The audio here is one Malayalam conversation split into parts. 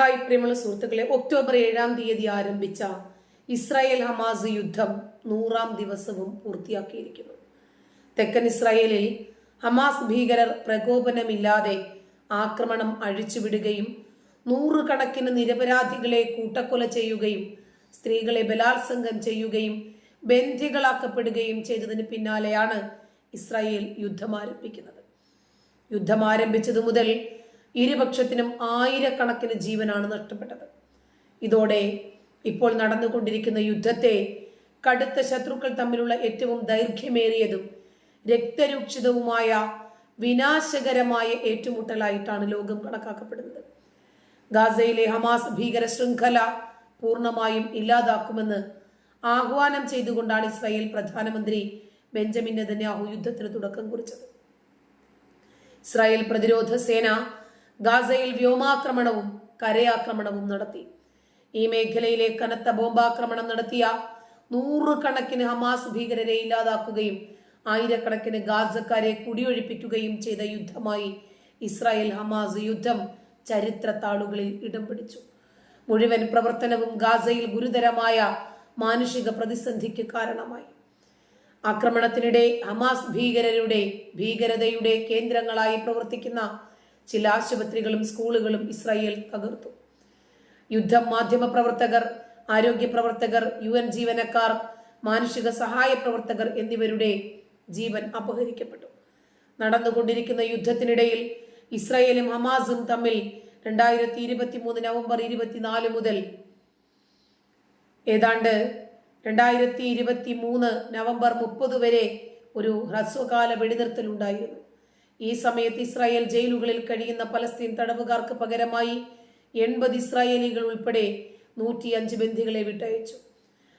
ഹായ് പ്രിയമുള്ള സുഹൃത്തുക്കളെ ഒക്ടോബർ ഏഴാം തീയതി ആരംഭിച്ച ഇസ്രായേൽ ഹമാസ് യുദ്ധം നൂറാം ദിവസവും പൂർത്തിയാക്കിയിരിക്കുന്നു. തെക്കൻ ഇസ്രായേലിൽ ഹമാസ് ഭീകരർ പ്രകോപനമില്ലാതെ ആക്രമണം അഴിച്ചുവിടുകയും നൂറുകണക്കിന് നിരപരാധികളെ കൂട്ടക്കൊല ചെയ്യുകയും സ്ത്രീകളെ ബലാത്സംഗം ചെയ്യുകയും ബന്ധികളാക്കപ്പെടുകയും ചെയ്തതിന് പിന്നാലെയാണ് ഇസ്രായേൽ യുദ്ധം ആരംഭിക്കുന്നത്. യുദ്ധം ആരംഭിച്ചതു മുതൽ ഇരുപക്ഷത്തിനും ആയിരക്കണക്കിന് ജീവനാണ് നഷ്ടപ്പെട്ടത്. ഇതോടെ ഇപ്പോൾ നടന്നുകൊണ്ടിരിക്കുന്ന യുദ്ധത്തെ കടുത്ത ശത്രുക്കൾ തമ്മിലുള്ള ഏറ്റവും ദൈർഘ്യമേറിയതും രക്തരൂക്ഷിതവുമായ വിനാശകരമായ ഏറ്റുമുട്ടലായിട്ടാണ് ലോകം കണക്കാക്കപ്പെടുന്നത്. ഗാസയിലെ ഹമാസ് ഭീകര ശൃംഖല പൂർണമായും ഇല്ലാതാക്കുമെന്ന് ആഹ്വാനം ചെയ്തുകൊണ്ടാണ് ഇസ്രായേൽ പ്രധാനമന്ത്രി ബെഞ്ചമിൻ നെതന്യാഹു യുദ്ധത്തിന് തുടക്കം കുറിച്ചത്. ഇസ്രായേൽ പ്രതിരോധ സേന ഗാസയിൽ വ്യോമാക്രമണവും കരയാക്രമണവും നടത്തി. ഈ മേഖലയിലെ കനത്ത ബോംബാക്രമണം നടത്തിയ നൂറുകണക്കിന് ഹമാസ് ഭീകരരെ ഇല്ലാതാക്കുകയും ആയിരക്കണക്കിന് ഗാസക്കാരെ കുടിയൊഴിപ്പിക്കുകയും ചെയ്ത യുദ്ധമായി ഇസ്രായേൽ ഹമാസ് യുദ്ധം ചരിത്ര താളുകളിൽ ഇടം പിടിച്ചു. മുഴുവൻ പ്രവർത്തനവും ഗാസയിൽ ഗുരുതരമായ മാനുഷിക പ്രതിസന്ധിക്ക് കാരണമായി. ആക്രമണത്തിനിടെ ഹമാസ് ഭീകരരുടെ ഭീകരതയുടെ കേന്ദ്രങ്ങളായി പ്രവർത്തിക്കുന്ന ചില ആശുപത്രികളും സ്കൂളുകളും ഇസ്രായേൽ തകർത്തു. യുദ്ധം മാധ്യമ പ്രവർത്തകർ ആരോഗ്യ പ്രവർത്തകർ യു എൻ ജീവനക്കാർ മാനുഷിക സഹായ പ്രവർത്തകർ എന്നിവരുടെ ജീവൻ അപഹരിക്കപ്പെട്ടു. നടന്നുകൊണ്ടിരിക്കുന്ന യുദ്ധത്തിനിടയിൽ ഇസ്രായേലും ഹമാസും തമ്മിൽ രണ്ടായിരത്തി ഇരുപത്തി മൂന്ന് നവംബർ ഇരുപത്തിനാല് മുതൽ ഏതാണ്ട് രണ്ടായിരത്തി ഇരുപത്തി മൂന്ന് നവംബർ മുപ്പത് വരെ ഒരു ഹ്രസ്വകാല വെടിനിർത്തൽ ഉണ്ടായിരുന്നു ഈ സമയത്ത് ഇസ്രായേൽ ജയിലുകളിൽ കഴിയുന്ന പലസ്തീൻ തടവുകാർക്ക് പകരമായി എൺപത് ഇസ്രായേലികൾ ഉൾപ്പെടെ നൂറ്റിയഞ്ച് ബന്ദികളെ വിട്ടയച്ചു.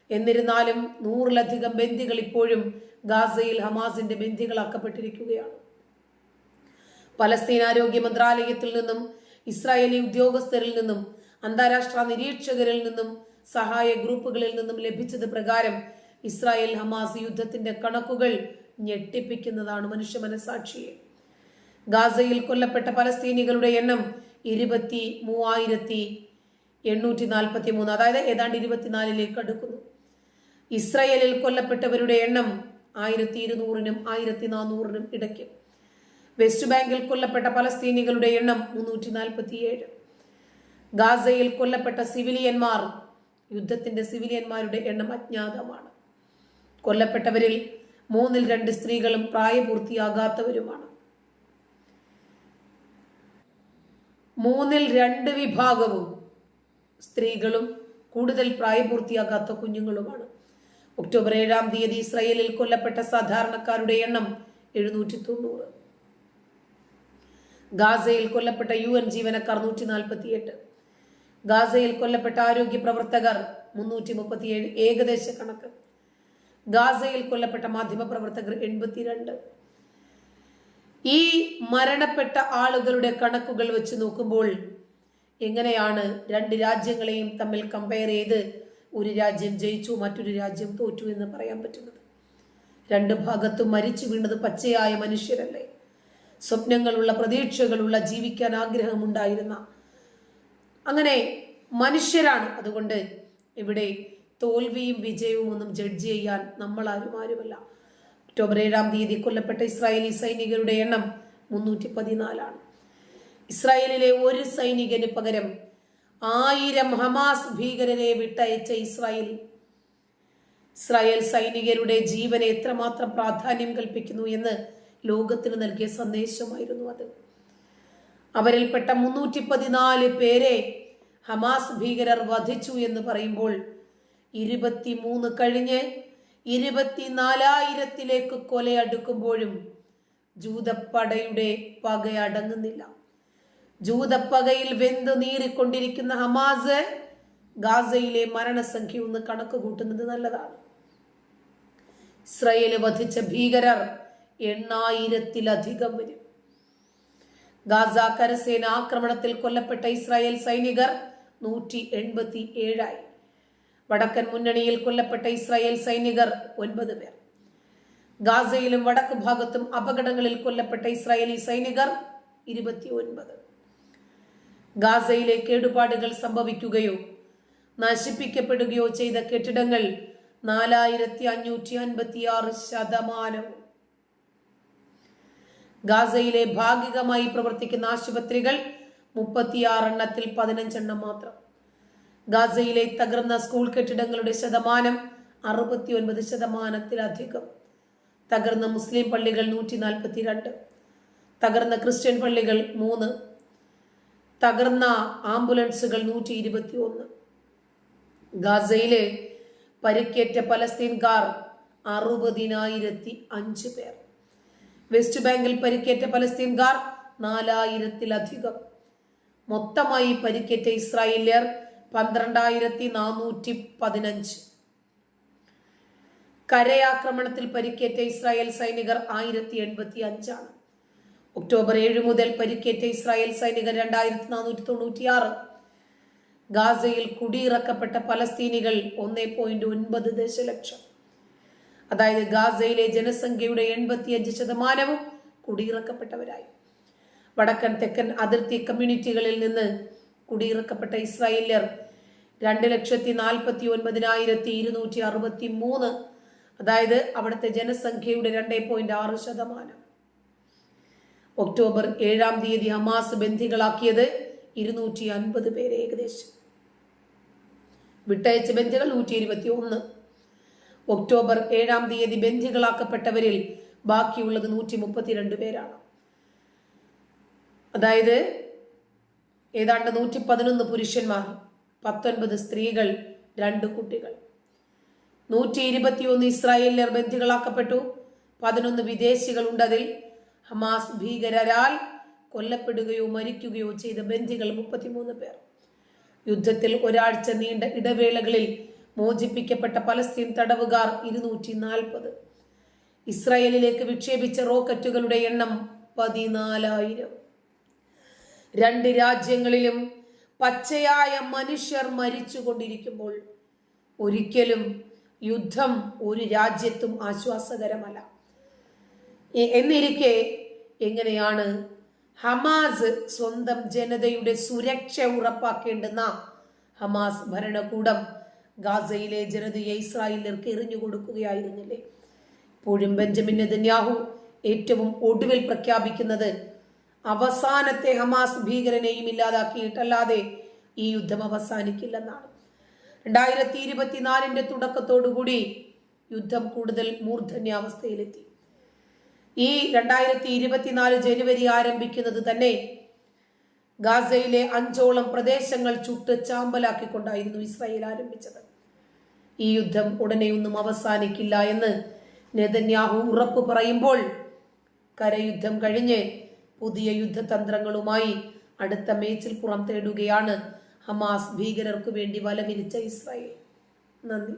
എന്നിരുന്നാലും നൂറിലധികം ബന്ദികൾ ഇപ്പോഴും ഗാസയിൽ ഹമാസിന്റെ ബന്ദികളാക്കപ്പെട്ടിരിക്കുകയാണ്. പലസ്തീൻ ആരോഗ്യ മന്ത്രാലയത്തിൽ നിന്നും ഇസ്രായേലി ഉദ്യോഗസ്ഥരിൽ നിന്നും അന്താരാഷ്ട്ര നിരീക്ഷകരിൽ നിന്നും സഹായ ഗ്രൂപ്പുകളിൽ നിന്നും ലഭിച്ചത് പ്രകാരം ഇസ്രായേൽ ഹമാസ് യുദ്ധത്തിന്റെ കണക്കുകൾ ഞെട്ടിപ്പിക്കുന്നതാണ് മനുഷ്യ മനസാക്ഷിയെ ഗാസയിൽ കൊല്ലപ്പെട്ട പലസ്തീനികളുടെ എണ്ണം ഇരുപത്തി മൂവായിരത്തി എണ്ണൂറ്റി നാൽപ്പത്തി മൂന്ന് അതായത് ഏതാണ്ട് ഇരുപത്തിനാലിലേക്ക് അടുക്കുന്നു. ഇസ്രയേലിൽ കൊല്ലപ്പെട്ടവരുടെ എണ്ണം ആയിരത്തി ഇരുന്നൂറിനും ആയിരത്തി നാനൂറിനും ഇടയ്ക്ക്. വെസ്റ്റ് ബാങ്കിൽ കൊല്ലപ്പെട്ട പലസ്തീനികളുടെ എണ്ണം മുന്നൂറ്റി നാൽപ്പത്തിയേഴ് ഗാസയിൽ കൊല്ലപ്പെട്ട സിവിലിയന്മാർ യുദ്ധത്തിന്റെ സിവിലിയന്മാരുടെ എണ്ണം അജ്ഞാതമാണ്. കൊല്ലപ്പെട്ടവരിൽ മൂന്നിൽ രണ്ട് സ്ത്രീകളും പ്രായപൂർത്തിയാകാത്തവരുമാണ്. മൂന്നിൽ രണ്ട് വിഭാഗവും സ്ത്രീകളും കൂടുതൽ പ്രായപൂർത്തിയാകാത്ത കുഞ്ഞുങ്ങളുമാണ്. ഒക്ടോബർ ഏഴാം തീയതി ഇസ്രയേലിൽ കൊല്ലപ്പെട്ട സാധാരണക്കാരുടെ എണ്ണം എഴുന്നൂറ്റി തൊണ്ണൂറ് ഗാസയിൽ കൊല്ലപ്പെട്ട യു എൻ ജീവനക്കാർ നൂറ്റി നാൽപ്പത്തിയെട്ട് ഗാസയിൽ കൊല്ലപ്പെട്ട ആരോഗ്യ പ്രവർത്തകർ മുന്നൂറ്റി മുപ്പത്തിയേഴ് ഏകദേശ കണക്ക്. ഗാസയിൽ കൊല്ലപ്പെട്ട മാധ്യമ പ്രവർത്തകർ എൺപത്തിരണ്ട്. ഈ മരണപ്പെട്ട ആളുകളുടെ കണക്കുകൾ വെച്ച് നോക്കുമ്പോൾ എങ്ങനെയാണ് രണ്ട് രാജ്യങ്ങളെയും തമ്മിൽ കമ്പയർ ചെയ്ത് ഒരു രാജ്യം ജയിച്ചു മറ്റൊരു രാജ്യം തോറ്റു എന്ന് പറയാൻ പറ്റുന്നത്? രണ്ട് ഭാഗത്തും മരിച്ചു വീണത് പച്ചയായ മനുഷ്യരല്ലേ? സ്വപ്നങ്ങളുള്ള പ്രതീക്ഷകളുള്ള ജീവിക്കാൻ ആഗ്രഹമുണ്ടായിരുന്ന അങ്ങനെ മനുഷ്യരാണ്. അതുകൊണ്ട് ഇവിടെ തോൽവിയും വിജയവും ഒന്നും ജഡ്ജ് ചെയ്യാൻ നമ്മൾ ആരും ആരുമല്ല. ഒക്ടോബർ ഏഴാം തീയതി കൊല്ലപ്പെട്ട ഇസ്രായേലി സൈനികരുടെ എണ്ണം മുന്നൂറ്റി പതിനാലാണ് ഇസ്രായേലിലെ ഒരു സൈനികന് പകരം ആയിരം ഹമാസ് ഭീകരരെ വിട്ടയച്ച ഇസ്രായേൽ. ഇസ്രായേൽ സൈനികരുടെ ജീവനെ എത്രമാത്രം പ്രാധാന്യം കൽപ്പിക്കുന്നു എന്ന് ലോകത്തിന് നൽകിയ സന്ദേശമായിരുന്നു അത്. അവരിൽപ്പെട്ട മുന്നൂറ്റി പതിനാല് പേരെ ഹമാസ് ഭീകരർ വധിച്ചു എന്ന് പറയുമ്പോൾ ഇരുപത്തിമൂന്ന് കഴിഞ്ഞ് ഇരുപത്തിനാലായിരത്തിലേക്ക് കൊലയടുക്കുമ്പോഴും ജൂതപ്പടയുടെ പക അടങ്ങുന്നില്ല. ജൂതപ്പകയിൽ വെന്ത് നീറിക്കൊണ്ടിരിക്കുന്ന ഹമാസ് ഗാസയിലെ മരണസംഖ്യ ഒന്ന് കണക്ക് കൂട്ടുന്നത് നല്ലതാണ്. ഇസ്രയേൽ വധിച്ച ഭീകരർ എണ്ണായിരത്തിലധികം വരും. ഗാസ കരസേന ആക്രമണത്തിൽ കൊല്ലപ്പെട്ട ഇസ്രായേൽ സൈനികർ നൂറ്റി എൺപത്തി ഏഴായി. വടക്കൻ മുന്നണിയിൽ കൊല്ലപ്പെട്ട ഇസ്രായേൽ സൈനികർ ഒൻപത് പേർ. ഗാസയിലും വടക്ക് ഭാഗത്തും അപകടങ്ങളിൽ കൊല്ലപ്പെട്ട ഇസ്രായേലി സൈനികർ ഇരുപത്തി ഒൻപത് ഗാസയിലെ കേടുപാടുകൾ സംഭവിക്കുകയോ നശിപ്പിക്കപ്പെടുകയോ ചെയ്ത കെട്ടിടങ്ങൾ നാലായിരത്തി അഞ്ഞൂറ്റി അൻപത്തി ആറ് ശതമാനവും. ഗാസയിലെ ഭാഗികമായി പ്രവർത്തിക്കുന്ന ആശുപത്രികൾ മുപ്പത്തിയാറെണ്ണത്തിൽ പതിനഞ്ചെണ്ണം മാത്രം. ഗാസയിലെ തകർന്ന സ്കൂൾ കെട്ടിടങ്ങളുടെ ശതമാനം അറുപത്തി ഒൻപത് ശതമാനത്തിലധികം. തകർന്ന മുസ്ലിം പള്ളികൾ നൂറ്റി നാൽപ്പത്തി രണ്ട് തകർന്ന ക്രിസ്ത്യൻ പള്ളികൾ മൂന്ന്. തകർന്ന ആംബുലൻസുകൾ നൂറ്റി ഇരുപത്തി ഒന്ന് ഗാസയിലെ പരിക്കേറ്റ പലസ്തീൻകാർ അറുപതിനായിരത്തി അഞ്ച് പേർ. വെസ്റ്റ് ബാങ്കിൽ പരിക്കേറ്റ പലസ്തീൻകാർ നാലായിരത്തിലധികം. മൊത്തമായി പരിക്കേറ്റ ഇസ്രായേലിയർ പന്ത്രണ്ടായിരത്തി നാനൂറ്റി പതിനഞ്ച് കരയാക്രമണത്തിൽ പരിക്കേറ്റ ഇസ്രായേൽ സൈനികർ ആയിരത്തി എൺപത്തി അഞ്ചാണ് ഒക്ടോബർ ഏഴ് മുതൽ പരിക്കേറ്റ ഇസ്രായേൽ സൈനികർ രണ്ടായിരത്തി നാനൂറ്റി തൊണ്ണൂറ്റിയാറ് ഗാസയിൽ കുടിയിറക്കപ്പെട്ട പലസ്തീനികൾ ഒന്നേ പോയിന്റ് ഒൻപത് ദശലക്ഷം. അതായത് ഗാസയിലെ ജനസംഖ്യയുടെ എൺപത്തിയഞ്ച് ശതമാനവും കുടിയിറക്കപ്പെട്ടവരായി. വടക്കൻ തെക്കൻ അതിർത്തി കമ്മ്യൂണിറ്റികളിൽ നിന്ന് കുടിയിറക്കപ്പെട്ട ഇസ്രായേല്യർ രണ്ട് ലക്ഷത്തി നാൽപ്പത്തി ഒൻപതിനായിരത്തി ഇരുന്നൂറ്റി അറുപത്തി മൂന്ന് അതായത് അവിടുത്തെ ജനസംഖ്യയുടെ രണ്ടേ പോയിന്റ് ആറ് ശതമാനം. ഒക്ടോബർ ഏഴാം തീയതി ഹമാസ് ബന്ധികളാക്കിയത് ഇരുന്നൂറ്റി അൻപത് പേരെ ഏകദേശം. വിട്ടയച്ച ബന്ധികൾ നൂറ്റി ഇരുപത്തി ഒന്ന് ഒക്ടോബർ ഏഴാം തീയതി ബന്ധികളാക്കപ്പെട്ടവരിൽ ബാക്കിയുള്ളത് നൂറ്റി മുപ്പത്തിരണ്ട് പേരാണ്. അതായത് ഏതാണ്ട് നൂറ്റി പതിനൊന്ന് പുരുഷന്മാർ പത്തൊൻപത് സ്ത്രീകൾ രണ്ട് കുട്ടികൾ. നൂറ്റി ഇരുപത്തിയൊന്ന് ഇസ്രായേലിയർ ബന്ധികളാക്കപ്പെട്ടു പതിനൊന്ന് വിദേശികൾ ഉണ്ടതിൽ ഹമാസ് ഭീകരരാൽ കൊല്ലപ്പെടുകയോ മരിക്കുകയോ ചെയ്ത ബന്ധികൾ മുപ്പത്തിമൂന്ന് പേർ. യുദ്ധത്തിൽ ഒരാഴ്ച നീണ്ട ഇടവേളകളിൽ മോചിപ്പിക്കപ്പെട്ട പലസ്തീൻ തടവുകാർ ഇരുന്നൂറ്റി നാൽപ്പത് ഇസ്രായേലിലേക്ക് വിക്ഷേപിച്ച റോക്കറ്റുകളുടെ എണ്ണം പതിനാലായിരം. രണ്ട് രാജ്യങ്ങളിലും പച്ചയായ മനുഷ്യർ മരിച്ചുകൊണ്ടിരിക്കുമ്പോൾ ഒരിക്കലും യുദ്ധം ഒരു രാജ്യത്തും ആശ്വാസകരമല്ല. എന്നിരിക്കെ എങ്ങനെയാണ് ഹമാസ് സ്വന്തം ജനതയുടെ സുരക്ഷ ഉറപ്പാക്കേണ്ടുന്ന ഹമാസ് ഭരണകൂടം ഗാസയിലെ ജനതയെ ഇസ്രായേലർക്ക് എറിഞ്ഞു കൊടുക്കുകയായിരുന്നില്ലേ? ഇപ്പോഴും ബെഞ്ചമിൻ നെതന്യാഹു ഏറ്റവും ഒടുവിൽ പ്രഖ്യാപിക്കുന്നത് അവസാനത്തെ ഹമാസ് ഭീകരനെയും ഇല്ലാതാക്കിയിട്ടല്ലാതെ ഈ യുദ്ധം അവസാനിക്കില്ലെന്നാണ്. രണ്ടായിരത്തി ഇരുപത്തിനാലിന്റെ തുടക്കത്തോടുകൂടി യുദ്ധം കൂടുതൽ മൂർധന്യാവസ്ഥയിലെത്തി. ഈ രണ്ടായിരത്തി ഇരുപത്തിനാല് ജനുവരി ആരംഭിക്കുന്നത് തന്നെ ഗാസയിലെ അഞ്ചോളം പ്രദേശങ്ങൾ ചുട്ട് ചാമ്പലാക്കിക്കൊണ്ടായിരുന്നു ഇസ്രായേൽ ആരംഭിച്ചത്. ഈ യുദ്ധം ഉടനെയൊന്നും അവസാനിക്കില്ല എന്ന് നെതന്യാഹു ഉറപ്പ് പറയുമ്പോൾ കരയുദ്ധം കഴിഞ്ഞ് പുതിയ യുദ്ധതന്ത്രങ്ങളുമായി അടുത്ത മേച്ചിൽ പുറം തേടുകയാണ് ഹമാസ് ഭീകരർക്കു വേണ്ടി വലവിരിച്ച ഇസ്രായേൽ. നന്ദി.